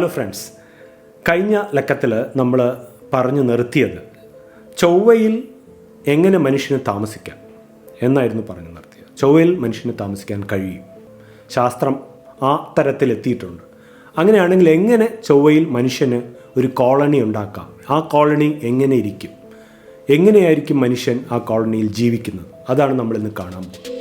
Hello friends കഴിഞ്ഞ ലക്കത്തിൽ നമ്മൾ പറഞ്ഞു നിർത്തിയത് ചൊവ്വയിൽ എങ്ങനെ മനുഷ്യന് താമസിക്കാം എന്നായിരുന്നു പറഞ്ഞു നിർത്തിയത്. ചൊവ്വയിൽ മനുഷ്യന് താമസിക്കാൻ കഴിയും. ശാസ്ത്രം ആ തരത്തിലെത്തിയിട്ടുണ്ട്. അങ്ങനെയാണെങ്കിൽ എങ്ങനെ ചൊവ്വയിൽ മനുഷ്യന് ഒരു കോളനി ഉണ്ടാക്കാം? ആ കോളനി എങ്ങനെ ഇരിക്കും? എങ്ങനെയായിരിക്കും മനുഷ്യൻ ആ കോളനിയിൽ ജീവിക്കുന്നത്? അതാണ് നമ്മളിന്ന് കാണാൻ പോകുന്നത്.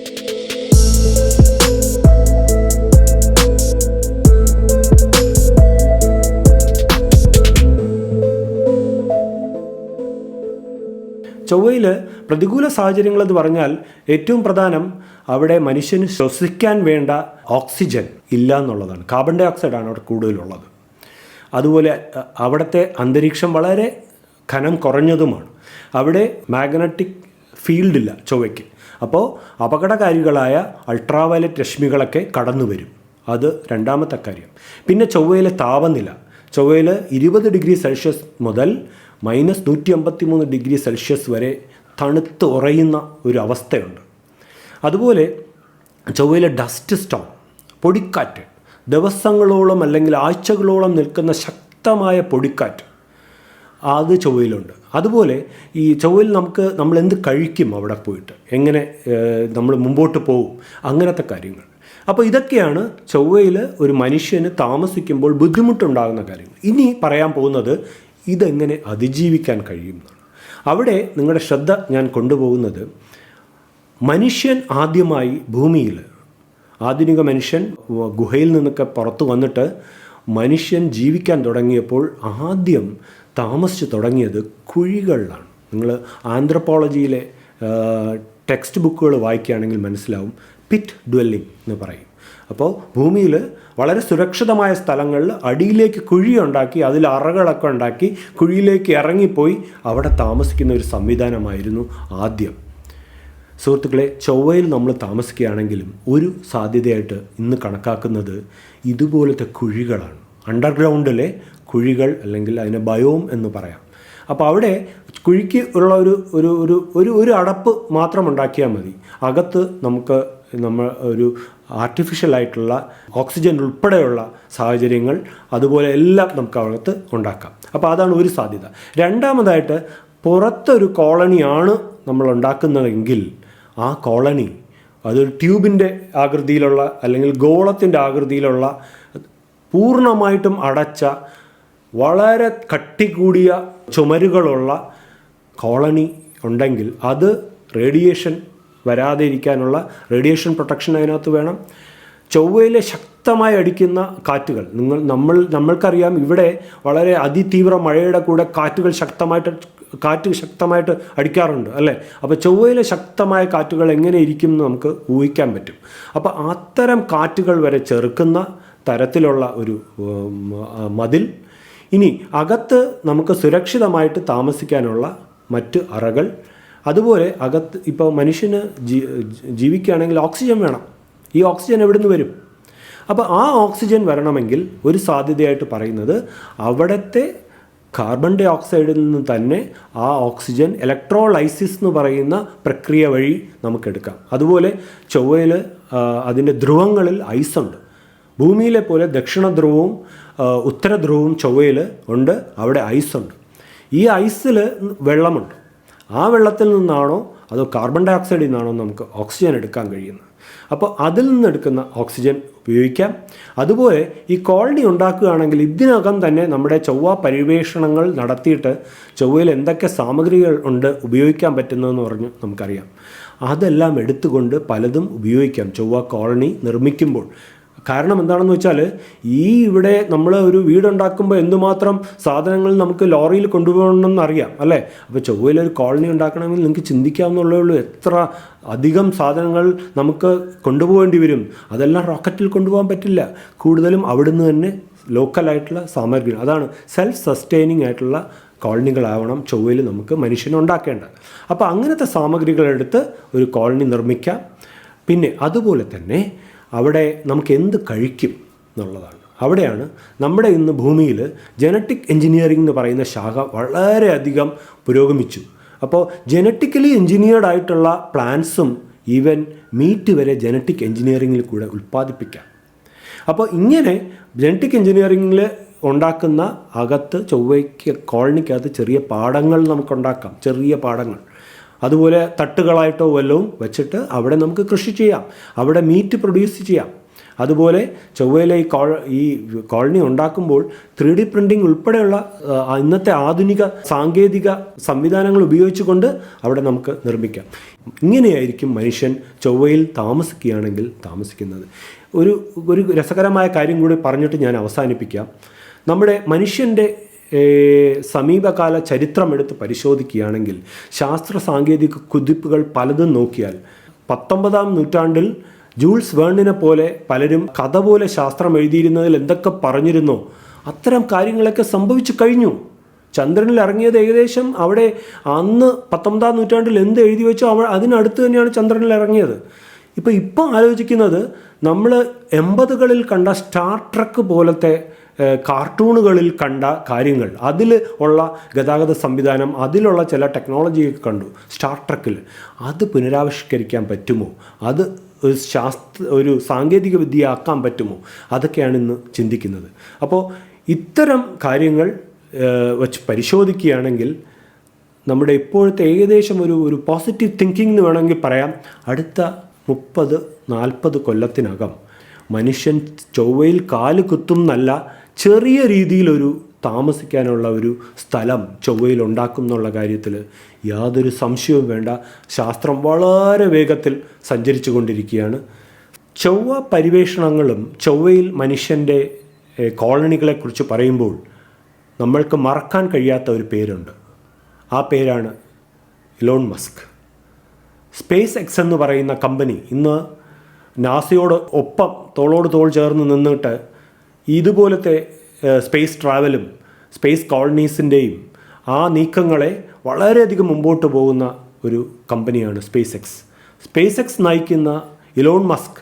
ചൊവ്വയിൽ പ്രതികൂല സാഹചര്യങ്ങൾ എന്ന് പറഞ്ഞാൽ ഏറ്റവും പ്രധാനം അവിടെ മനുഷ്യന് ശ്വസിക്കാൻ വേണ്ട ഓക്സിജൻ ഇല്ല എന്നുള്ളതാണ്. കാർബൺ ഡൈ ഓക്സൈഡാണ് അവിടെ കൂടുതലുള്ളത്. അതുപോലെ അവിടുത്തെ അന്തരീക്ഷം വളരെ ഖനം കുറഞ്ഞതുമാണ്. അവിടെ മാഗ്നറ്റിക് ഫീൽഡില്ല ചൊവ്വയ്ക്ക്. അപ്പോൾ അപകടകാരികളായ അൾട്രാവയലറ്റ് രശ്മികളൊക്കെ കടന്നു വരും അത് രണ്ടാമത്തെ കാര്യം. പിന്നെ ചൊവ്വയിലെ താപനില. ചൊവ്വയിൽ ഇരുപത് ഡിഗ്രി സെൽഷ്യസ് മുതൽ മൈനസ് നൂറ്റി അമ്പത്തി മൂന്ന് ഡിഗ്രി സെൽഷ്യസ് വരെ തണുത്ത് ഉറയുന്ന ഒരു അവസ്ഥയുണ്ട്. അതുപോലെ ചൊവ്വയിലെ ഡസ്റ്റ് സ്റ്റോം പൊടിക്കാറ്റ് ദിവസങ്ങളോളം അല്ലെങ്കിൽ ആഴ്ചകളോളം നിൽക്കുന്ന ശക്തമായ പൊടിക്കാറ്റ് അത് ചൊവ്വയിലുണ്ട്. അതുപോലെ ഈ ചൊവ്വയിൽ നമുക്ക് നമ്മൾ എന്ത് കഴിക്കും അവിടെ പോയിട്ട്? എങ്ങനെ നമ്മൾ മുമ്പോട്ട് പോകും അങ്ങനത്തെ കാര്യങ്ങൾ. അപ്പോൾ ഇതൊക്കെയാണ് ചൊവ്വയിൽ ഒരു മനുഷ്യന് താമസിക്കുമ്പോൾ ബുദ്ധിമുട്ടുണ്ടാകുന്ന കാര്യങ്ങൾ. ഇനി പറയാൻ പോകുന്നത് ഇതെങ്ങനെ അതിജീവിക്കാൻ കഴിയും അവിടെ നിങ്ങളുടെ ശ്രദ്ധ ഞാൻ കൊണ്ടുപോകുന്നത് മനുഷ്യൻ ആദ്യമായി ഭൂമിയിൽ ആധുനിക മനുഷ്യൻ ഗുഹയിൽ നിന്നൊക്കെ പുറത്തു വന്നിട്ട് മനുഷ്യൻ ജീവിക്കാൻ തുടങ്ങിയപ്പോൾ ആദ്യം താമസിച്ച് തുടങ്ങിയത് കുഴികളിലാണ്. നിങ്ങൾ ആന്ത്രപ്പോളജിയിലെ ടെക്സ്റ്റ് ബുക്കുകൾ വായിക്കുകയാണെങ്കിൽ മനസ്സിലാവും. പിറ്റ് ഡ്വെല്ലിംഗ് എന്ന് പറയും. അപ്പോൾ ഭൂമിയിൽ വളരെ സുരക്ഷിതമായ സ്ഥലങ്ങളിൽ അടിയിലേക്ക് കുഴി ഉണ്ടാക്കി അതിൽ അറകളൊക്കെ ഉണ്ടാക്കി കുഴിയിലേക്ക് ഇറങ്ങിപ്പോയി അവിടെ താമസിക്കുന്ന ഒരു സംവിധാനമായിരുന്നു ആദ്യം. സുഹൃത്തുക്കളെ ചൊവ്വയിൽ നമ്മൾ താമസിക്കുകയാണെങ്കിലും ഒരു സാധ്യതയായിട്ട് ഇന്ന് കണക്കാക്കുന്നത് ഇതുപോലത്തെ കുഴികളാണ്. അണ്ടർഗ്രൗണ്ടിലെ കുഴികൾ അല്ലെങ്കിൽ അതിനെ ബയോം എന്ന് പറയാം. അപ്പോൾ അവിടെ കുഴിക്ക് ഉള്ള ഒരു ഒരു ഒരു ഒരു അടപ്പ് മാത്രം ഉണ്ടാക്കിയാൽ മതി. അകത്ത് നമുക്ക് നമ്മൾ ഒരു ആർട്ടിഫിഷ്യലായിട്ടുള്ള ഓക്സിജൻ ഉൾപ്പെടെയുള്ള സാഹചര്യങ്ങൾ അതുപോലെ എല്ലാം നമുക്ക് അവിടത്ത് ഉണ്ടാക്കാം. അപ്പോൾ അതാണ് ഒരു സാധ്യത. രണ്ടാമതായിട്ട് പുറത്തൊരു കോളനിയാണ് നമ്മൾ ഉണ്ടാക്കുന്നതെങ്കിൽ ആ കോളനി അതൊരു ട്യൂബിന്റെ ആകൃതിയിലുള്ള അല്ലെങ്കിൽ ഗോളത്തിന്റെ ആകൃതിയിലുള്ള പൂർണമായിട്ടും അടച്ച വളരെ കട്ടി കൂടിയ ചുമരുകളുള്ള കോളനി ഉണ്ടെങ്കിൽ അത് റേഡിയേഷൻ വരാതെ ഇരിക്കാനുള്ള റേഡിയേഷൻ പ്രൊട്ടക്ഷൻ അതിനകത്ത് വേണം. ചൊവ്വയിലെ ശക്തമായി അടിക്കുന്ന കാറ്റുകൾ. നിങ്ങൾ നമ്മൾ നമ്മൾക്കറിയാം ഇവിടെ വളരെ അതിതീവ്ര മഴയുടെ കൂടെ കാറ്റുകൾ ശക്തമായിട്ട് കാറ്റ് ശക്തമായിട്ട് അടിക്കാറുണ്ട് അല്ലേ? അപ്പോൾ ചൊവ്വയിലെ ശക്തമായ കാറ്റുകൾ എങ്ങനെ ഇരിക്കും എന്ന് നമുക്ക് ഊഹിക്കാൻ പറ്റും. അപ്പോൾ അത്തരം കാറ്റുകൾ വരെ ചെറുക്കുന്ന തരത്തിലുള്ള ഒരു മതിൽ. ഇനി അകത്ത് നമുക്ക് സുരക്ഷിതമായിട്ട് താമസിക്കാനുള്ള മറ്റ് അറകൾ. അതുപോലെ അകത്ത് ഇപ്പോൾ മനുഷ്യന് ജീ ജീവിക്കുകയാണെങ്കിൽ ഓക്സിജൻ വേണം. ഈ ഓക്സിജൻ എവിടെ നിന്ന് വരും? അപ്പോൾ ആ ഓക്സിജൻ വരണമെങ്കിൽ ഒരു സാധ്യതയായിട്ട് പറയുന്നത് അവിടുത്തെ കാർബൺ ഡൈ ഓക്സൈഡിൽ നിന്ന് തന്നെ ആ ഓക്സിജൻ ഇലക്ട്രോലൈസിസ് എന്ന് പറയുന്ന പ്രക്രിയ വഴി നമുക്കെടുക്കാം അതുപോലെ ചൊവ്വയിൽ അതിന്റെ ധ്രുവങ്ങളിൽ ഐസുണ്ട് ഭൂമിയിലെ പോലെ ദക്ഷിണ ധ്രുവവും ഉത്തരധ്രുവവും ഉത്തര ധ്രുവവും ചൊവ്വയിൽ ഉണ്ട്. അവിടെ ഐസുണ്ട് ഈ ഐസിൽ വെള്ളമുണ്ട്. ആ വെള്ളത്തിൽ നിന്നാണോ അതോ കാർബൺ ഡയോക്സൈഡിൽ നിന്നാണോ നമുക്ക് ഓക്സിജൻ എടുക്കാൻ കഴിയുന്നത്? അപ്പോൾ അതിൽ നിന്നെടുക്കുന്ന ഓക്സിജൻ ഉപയോഗിക്കാം. അതുപോലെ ഈ കോളനി ഉണ്ടാക്കുകയാണെങ്കിൽ ഇതിനകം തന്നെ നമ്മുടെ ചൊവ്വ പരിവേഷണങ്ങൾ നടത്തിയിട്ട് ചൊവ്വയിൽ എന്തൊക്കെ സാമഗ്രികൾ ഉണ്ട് ഉപയോഗിക്കാൻ പറ്റുന്നതെന്ന് പറഞ്ഞ് നമുക്കറിയാം. അതെല്ലാം എടുത്തുകൊണ്ട് പലതും ഉപയോഗിക്കാം. ചൊവ്വ കോളനി നിർമ്മിക്കുമ്പോൾ. കാരണം എന്താണെന്ന് വെച്ചാൽ ഈ ഇവിടെ നമ്മൾ ഒരു വീടുണ്ടാക്കുമ്പോൾ എന്തുമാത്രം സാധനങ്ങൾ നമുക്ക് ലോറിയിൽ കൊണ്ടുപോകണമെന്ന് അറിയാം അല്ലേ? അപ്പോൾ ചൊവ്വയിൽ ഒരു കോളനി ഉണ്ടാക്കണമെങ്കിൽ നിങ്ങൾക്ക് ചിന്തിക്കാവുന്നുള്ളേ ഉള്ളൂ എത്ര അധികം സാധനങ്ങൾ നമുക്ക് കൊണ്ടുപോകേണ്ടി വരും. അതെല്ലാം റോക്കറ്റിൽ കൊണ്ടുപോകാൻ പറ്റില്ല. കൂടുതലും അവിടുന്ന് തന്നെ ലോക്കലായിട്ടുള്ള സാമഗ്രികൾ അതാണ് സെൽഫ് സസ്റ്റൈനിങ് ആയിട്ടുള്ള കോളനികളാവണം ചൊവ്വയിൽ നമുക്ക് മനുഷ്യനെ മനുഷ്യനുണ്ടാക്കേണ്ടത് അപ്പോൾ അങ്ങനത്തെ സാമഗ്രികളെടുത്ത് ഒരു കോളനി നിർമ്മിക്കാം. പിന്നെ അതുപോലെ തന്നെ അവിടെ നമുക്ക് എന്ത് കഴിക്കും എന്നുള്ളതാണ്. അവിടെയാണ് നമ്മുടെ ഇന്ന് ഭൂമിയിൽ ജനറ്റിക് എഞ്ചിനീയറിംഗ് എന്ന് പറയുന്ന ശാഖ വളരെയധികം പുരോഗമിച്ചു. അപ്പോൾ ജനറ്റിക്കലി എഞ്ചിനീയർഡ് ആയിട്ടുള്ള പ്ലാന്റ്സും ഈവൻ മീറ്റ് വരെ ജനറ്റിക് എഞ്ചിനീയറിങ്ങിൽ കൂടെ ഉൽപ്പാദിപ്പിക്കാം. അപ്പോൾ ഇങ്ങനെ ജനറ്റിക് എഞ്ചിനീയറിങ്ങിൽ ഉണ്ടാക്കുന്ന അകത്ത് ചൊവ്വയ്ക്ക് കോളനിക്കകത്ത് ചെറിയ പാടങ്ങൾ നമുക്കുണ്ടാക്കാം. ചെറിയ പാടങ്ങൾ. അതുപോലെ തട്ടുകളായിട്ടോ വല്ലതും വെച്ചിട്ട് അവിടെ നമുക്ക് കൃഷി ചെയ്യാം. അവിടെ മീറ്റ് പ്രൊഡ്യൂസ് ചെയ്യാം. അതുപോലെ ചൊവ്വയിലെ ഈ കോ ഈ കോളനി ഉണ്ടാക്കുമ്പോൾ ത്രീ ഡി പ്രിന്റിംഗ് ഉൾപ്പെടെയുള്ള ഇന്നത്തെ ആധുനിക സാങ്കേതിക സംവിധാനങ്ങൾ ഉപയോഗിച്ചുകൊണ്ട് അവിടെ നമുക്ക് നിർമ്മിക്കാം. ഇങ്ങനെയായിരിക്കും മനുഷ്യൻ ചൊവ്വയിൽ താമസിക്കുകയാണെങ്കിൽ താമസിക്കുന്നത്. ഒരു ഒരു രസകരമായ കാര്യം കൂടി പറഞ്ഞിട്ട് ഞാൻ അവസാനിപ്പിക്കാം. നമ്മുടെ മനുഷ്യന്റെ സമീപകാല ചരിത്രം എടുത്ത് പരിശോധിക്കുകയാണെങ്കിൽ ശാസ്ത്ര സാങ്കേതിക കുതിപ്പുകൾ പലതും നോക്കിയാൽ പത്തൊമ്പതാം നൂറ്റാണ്ടിൽ ജൂൾസ് വേണിനെ പോലെ പലരും കഥ പോലെ ശാസ്ത്രം എഴുതിയിരുന്നതിൽ എന്തൊക്കെ പറഞ്ഞിരുന്നോ അത്തരം കാര്യങ്ങളൊക്കെ സംഭവിച്ചു കഴിഞ്ഞു. ചന്ദ്രനിൽ ഇറങ്ങിയത് ഏകദേശം അവിടെ അന്ന് പത്തൊമ്പതാം നൂറ്റാണ്ടിൽ എന്ത് എഴുതി വെച്ചോ അവ അതിനടുത്ത് തന്നെയാണ് ചന്ദ്രനിൽ ഇറങ്ങിയത്. ഇപ്പോൾ ഇപ്പം ആലോചിക്കുന്നത് നമ്മൾ എൺപതുകളിൽ കണ്ട സ്റ്റാർ ട്രക്ക് പോലത്തെ കാർട്ടൂണുകളിൽ കണ്ട കാര്യങ്ങൾ. അതിൽ ഉള്ള ഗതാഗത സംവിധാനം അതിലുള്ള ചില ടെക്നോളജിയൊക്കെ കണ്ടു. സ്റ്റാർ ട്രക്കിൽ അത് പുനരാവിഷ്കരിക്കാൻ പറ്റുമോ? അത് ഒരു ശാസ്ത്ര ഒരു സാങ്കേതിക വിദ്യ ആക്കാൻ പറ്റുമോ? അതൊക്കെയാണ് ഇന്ന് ചിന്തിക്കുന്നത്. അപ്പോൾ ഇത്തരം കാര്യങ്ങൾ വച്ച് പരിശോധിക്കുകയാണെങ്കിൽ നമ്മുടെ ഇപ്പോഴത്തെ ഏകദേശം ഒരു ഒരു പോസിറ്റീവ് തിങ്കിങ് എന്ന് വേണമെങ്കിൽ പറയാം. അടുത്ത മുപ്പത് നാൽപ്പത് കൊല്ലത്തിനകം മനുഷ്യൻ ചൊവ്വയിൽ കാൽ കുത്തും എന്നല്ല ചെറിയ രീതിയിലൊരു താമസിക്കാനുള്ള ഒരു സ്ഥലം ചൊവ്വയിൽ ഉണ്ടാക്കും എന്നുള്ള കാര്യത്തിൽ യാതൊരു സംശയവും വേണ്ട. ശാസ്ത്രം വളരെ വേഗത്തിൽ സഞ്ചരിച്ചു കൊണ്ടിരിക്കുകയാണ്. ചൊവ്വ പരിവേഷണങ്ങളും ചൊവ്വയിൽ മനുഷ്യന്റെ കോളനികളെക്കുറിച്ച് പറയുമ്പോൾ നമ്മൾക്ക് മറക്കാൻ കഴിയാത്ത ഒരു പേരുണ്ട്. ആ പേരാണ് ഇലോൺ മസ്ക്. സ്പേസ് എക്സ് എന്ന് പറയുന്ന കമ്പനി ഇന്ന് നാസയോട് ഒപ്പം തോളോട് തോൾ ചേർന്ന് നിന്നിട്ട് ഇതുപോലത്തെ സ്പേസ് ട്രാവലും സ്പേസ് കോളനീസിന്റെയും ആ നീക്കങ്ങളെ വളരെയധികം മുമ്പോട്ട് പോകുന്ന ഒരു കമ്പനിയാണ് സ്പേസ് എക്സ് സ്പേസ് എക്സ് നയിക്കുന്ന ഇലോൺ മസ്ക്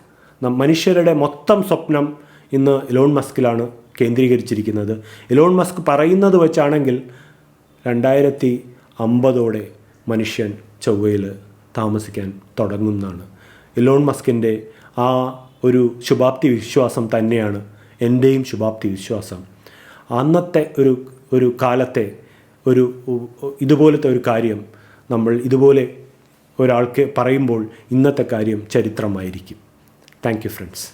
മനുഷ്യരുടെ മൊത്തം സ്വപ്നം ഇന്ന് ഇലോൺ മസ്കിലാണ് കേന്ദ്രീകരിച്ചിരിക്കുന്നത്. ഇലോൺ മസ്ക് പറയുന്നത് വെച്ചാണെങ്കിൽ രണ്ടായിരത്തി അമ്പതോടെ മനുഷ്യൻ ചൊവ്വയിൽ താമസിക്കാൻ തുടങ്ങുന്നതാണ്. ഇലോൺ മസ്കിന്റെ ആ ഒരു ശുഭാപ്തി വിശ്വാസം തന്നെയാണ് എന്റെയും ശുഭാപ്തി വിശ്വാസം അന്നത്തെ ഒരു ഒരു കാലത്തെ ഒരു ഇതുപോലത്തെ ഒരു കാര്യം നമ്മൾ ഇതുപോലെ ഒരാൾക്ക് പറയുമ്പോൾ ഇന്നത്തെ കാര്യം ചരിത്രമായിരിക്കും. Thank you friends